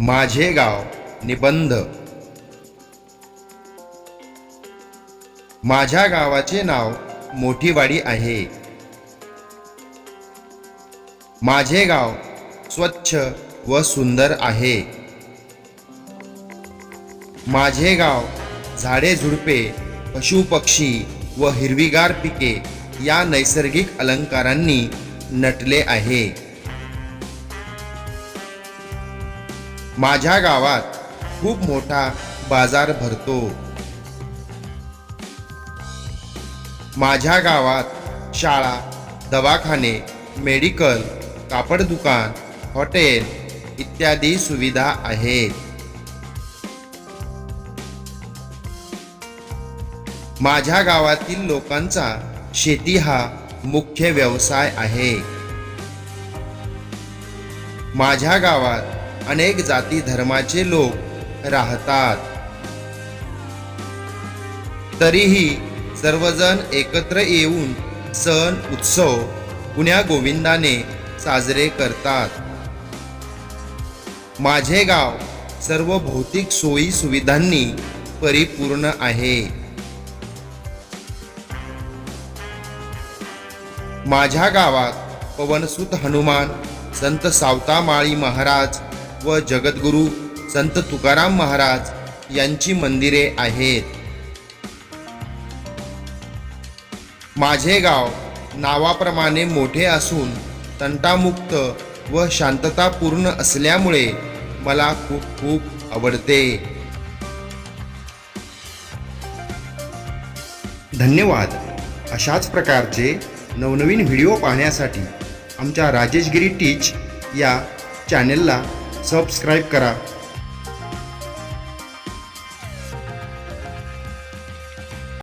माझे गाव निबंध. माझ्या गावाचे नाव मोठीवाडी आहे. माझे गाव स्वच्छ व सुंदर आहे. माझे गाव झाडे झुडपे पशुपक्षी व हिरवीगार पिके या नैसर्गिक अलंकारांनी नटले आहे. माझ्या गावात खूप मोठा बाजार भरतो. माझ्या गावात शाळा दवाखाने मेडिकल कापड दुकान हॉटेल इत्यादी सुविधा आहेत. माझ्या गावातील लोकांचा शेती हा मुख्य व्यवसाय आहे. माझ्या गावात अनेक जाती धर्माचे लोक राहतात. तरीही सर्वजण एकत्र येऊन सण उत्सव पुण्या गोविंदाने साजरे करतात. माझे गाव सर्व भौतिक सोयी सुविधांनी परिपूर्ण आहे. माझ्या गावात पवनसुत हनुमान संत सावतामाळी महाराज व जगद्गुरू संत तुकाराम महाराज यांची मंदिरे आहेत. माझे गाव नावाप्रमाणे मोठे असून तंटामुक्त व शांततापूर्ण असल्यामुळे मला खूप खूप आवडते. धन्यवाद. अशाच प्रकारचे नवनवीन व्हिडिओ पाहण्यासाठी आमच्या राजेशगिरी टीच या चॅनेलला सबस्क्राईब करा.